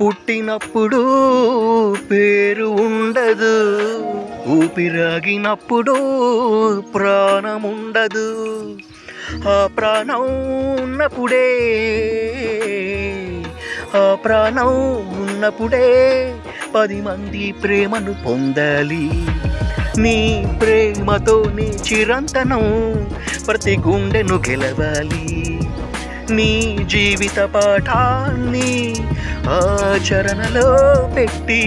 పుట్టినప్పుడు పేరు ఉండదు. ఊపిరాగినప్పుడు ప్రాణముండదు. ఆ ప్రాణం ఉన్నప్పుడే ఆ ప్రాణం ఉన్నప్పుడే పది మంది ప్రేమను పొందాలి. నీ ప్రేమతో నీ చిరంతనం ప్రతి గుండెను గెలవాలి. నీ జీవిత పాఠాన్ని ఆచరణలో పెట్టి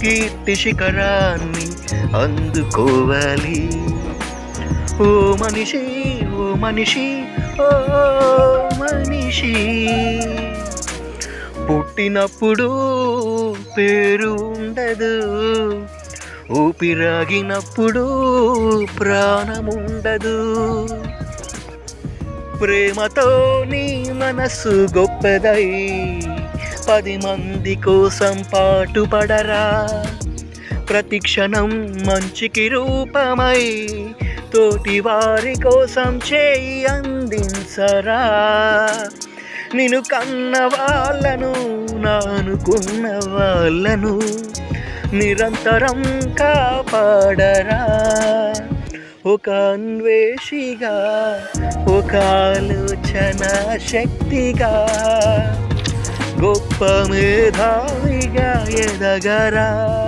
కీర్తి శిఖరాన్ని అందుకోవాలి. ఓ మనిషి ఓ మనిషి ఓ మనిషి పుట్టినప్పుడు పేరు ఉండదు ఊపిరాగినప్పుడు ప్రాణముండదు ప్రేమతో నీ మనసు గొప్పదై పది మంది కోసం పాటుపడరా. ప్రతి క్షణం మంచికి రూపమై తోటి వారి కోసం చేయి అందించరా. నిన్ను కన్న వాళ్ళను నానుకున్న వాళ్ళను నిరంతరం కాపాడరా. ఒక అన్వేషిగా ఒక ఆలోచన శక్తిగా గొప్ప మేధావిగా ఎదగరా.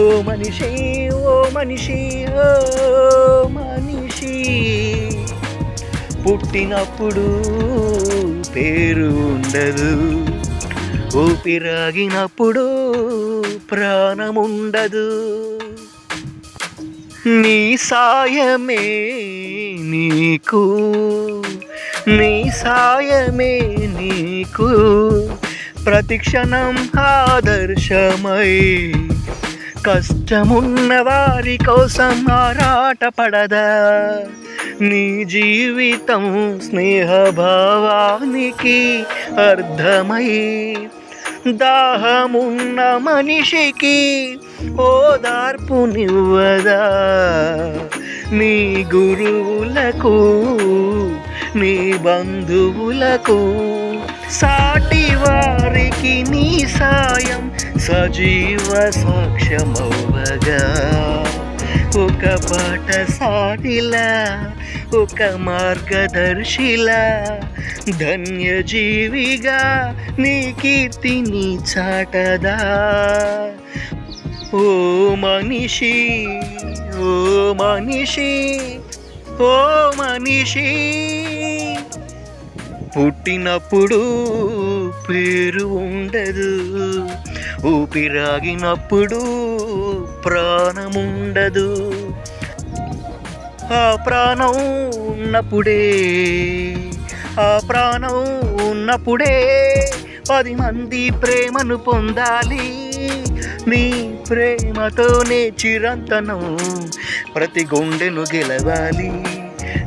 ఓ మనిషి ఓ మనిషి ఓ మనిషి. పుట్టినప్పుడు పేరు ఉండదు. ఊపిరాగినప్పుడు ప్రాణముండదు. నీ సాయమే నీకు. నీ సాయమే నీకు. ప్రతిక్షణం ఆదర్శమై కష్టమున్న వారి కోసం ఆరాటపడదా. నీ జీవితం స్నేహభావానికి అర్థమై దాహమున్న మనిషికి ఓదార్పునివ్వదా. నీ గురువులకు నీ బంధువులకు సాటి వారికి నీ సాయం సజీవ సాక్ష్యమవ్వగా. ఒక సాటిలా ఒక మార్గదర్శిలా ధన్యజీవిగా నీ కీర్తిని చాటదా. ఓ మనిషి ఓ మనిషి ఓ మనిషి. పుట్టినప్పుడు పేరు ఉండదు. ఊపిరాగినప్పుడు ప్రాణముండదు. ఆ ప్రాణం ఉన్నప్పుడే ఆ ప్రాణం ఉన్నప్పుడే పది మంది ప్రేమను పొందాలి. నీ ప్రేమతోనే చిరంతనం ప్రతి గుండెను గెలవాలి.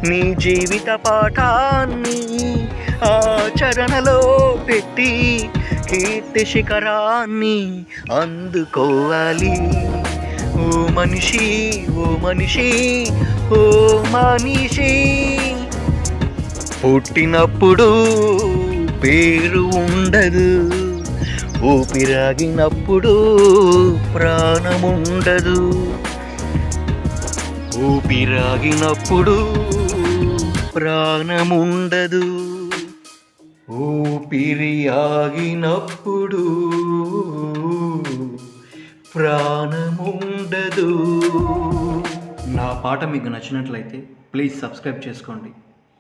నీ జీవిత పాఠాన్ని ఆచరణలో పెట్టి కీర్తి శిఖరాన్ని అందుకోవాలి. ఓ మనిషి ఓ మనిషి ఓ మనిషి. పుట్టినప్పుడు పేరు ఉండదు. ఊపిరాగినప్పుడు ప్రాణముండదు. ఊపిరాగినప్పుడు ప్రాణముండదు. ఊపిరి ఆగినప్పుడు ప్రాణముండదు. నా పాట మీకు నచ్చినట్లయితే ప్లీజ్ సబ్స్క్రైబ్ చేసుకోండి.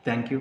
Thank you.